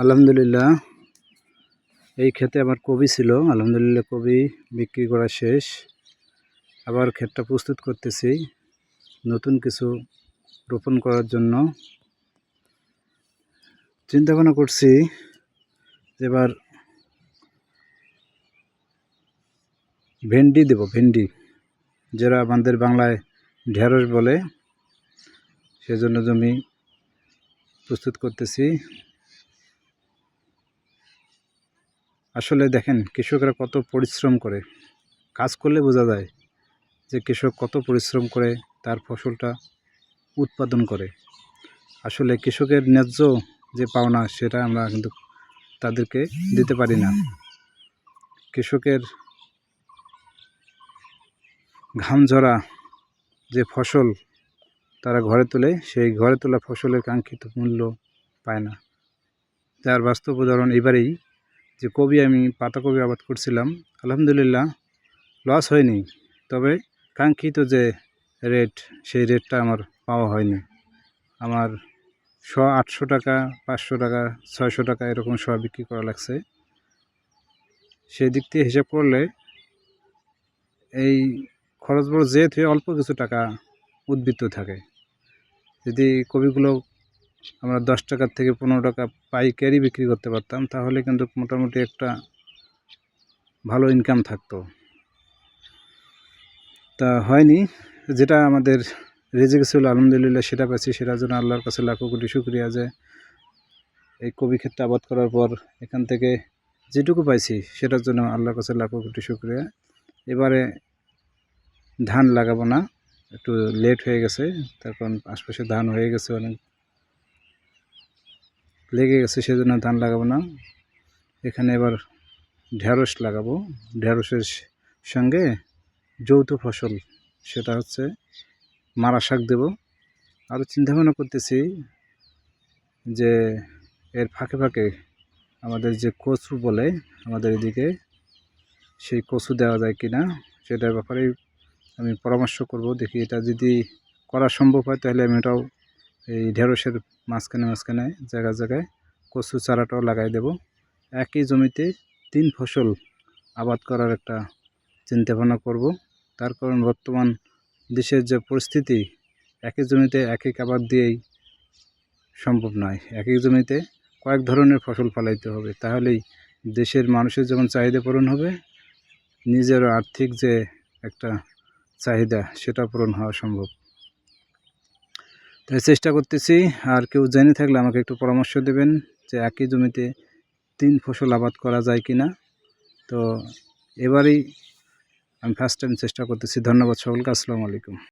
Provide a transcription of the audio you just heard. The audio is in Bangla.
আলহামদুলিল্লাহ। এই ক্ষেতে আমার কবি ছিল। আলহামদুলিল্লাহ কবি বিক্রি করা শেষ। আবার ক্ষেতটা প্রস্তুত করতেছি। নতুন কিছু রোপণ করার জন্য। চিন্তা ভাবনা করছি, এবার ভেন্ডি দেব, ভেন্ডি। যারা আমাদের বাংলায় ঢেঁড়স বলে, সেজন্য জমি প্রস্তুত করতেছি। আসলে দেখেন, কৃষকরা কত পরিশ্রম করে। কাজ করলে বোঝা যায় যে কৃষক কত পরিশ্রম করে, তার ফসলটা উৎপাদন করে। আসলে কৃষকের ন্যায্য যে পাওনা, সেটা আমরা কিন্তু তাদেরকে দিতে পারি না। কৃষকের ঘাম ঝরা যে ফসল তারা ঘরে তোলে, সেই ঘরে তোলা ফসলের কাঙ্ক্ষিত মূল্য পায় না। যার বাস্তব উদাহরণ এবারেই যে কবি আমি পাতাকপি আবাদ করছিলাম, আলহামদুলিল্লাহ লস হয়নি। তবে কাঙ্ক্ষিত যে রেট সেই রেটটা আমার পাওয়া হয়নি। আমার শ, আটশো টাকা, পাঁচশো টাকা, ছয়শো টাকা এরকম শ বিক্রি করা লাগছে। সেই দিক থেকে হিসাব করলে এই খরচ বড় জেদ হয়ে অল্প কিছু টাকা উদ্বৃত্ত থাকে। যদি কবিগুলো আমরা দশ টাকার থেকে পনেরো টাকা পাইকারি বিক্রি করতে পারতাম, তাহলে কিন্তু মোটামুটি একটা ভালো ইনকাম থাকতো। তা হয়নি, যেটা আমাদের রেজেকে ছিল, আলহামদুলিল্লাহ সেটা পাচ্ছি সেটার জন্য আল্লাহর কাছে লাখো কোটি শুক্রিয়া যে এই কবি ক্ষেত্রে আবাদ করার পর এখান থেকে যেটুকু পাইছি, সেটার জন্য আল্লাহর কাছে লাখো কোটি শুক্রিয়া। এবারে ধান লাগাবো না, একটু লেট হয়ে গেছে কারণ আশপাশে ধান হয়ে গেছে অনেক। লেগে গেছে, সেজন্য ধান লাগাবো না। এখানে এবার ঢ্যাঁড়স লাগাবো। ঢ্যাঁড়সের সঙ্গে যৌথ ফসল, সেটা হচ্ছে মারা শাক দেব। আরও চিন্তাভাবনা করতেছি যে এর ফাঁকে ফাঁকে আমাদের যে কচু বলে আমাদের এদিকে, সেই কচু দেওয়া যায় কি না, সেটার ব্যাপারে আমি পরামর্শ করব। দেখি এটা যদি করা সম্ভব হয়, তাহলে আমি এটাও এই ঢেঁড়সের মাঝখানে মাঝখানে, জায়গায় জায়গায় কচু চারাটাও লাগাই দেব। একই জমিতে তিন ফসল আবাদ করার একটা চিন্তাভাবনা করব। তার কারণ বর্তমান দেশের যে পরিস্থিতি, একই জমিতে একই আবাদ দিয়েই সম্ভব নয়। একই জমিতে কয়েক ধরনের ফসল ফলাইতে হবে। তাহলেই দেশের মানুষের যেমন চাহিদা পূরণ হবে নিজের আর্থিক যে একটা চাহিদা সেটা পূরণ হওয়া সম্ভব। তাই চেষ্টা করতেছি, আর কেউ জেনে থাকলে আমাকে একটু পরামর্শ দেবেন যে একই জমিতে তিন ফসল আবাদ করা যায় কি না তো এবারেই আমি ফার্স্ট টাইম চেষ্টা করতেছি। ধন্যবাদ সকলকে, আসসালামু আলাইকুম।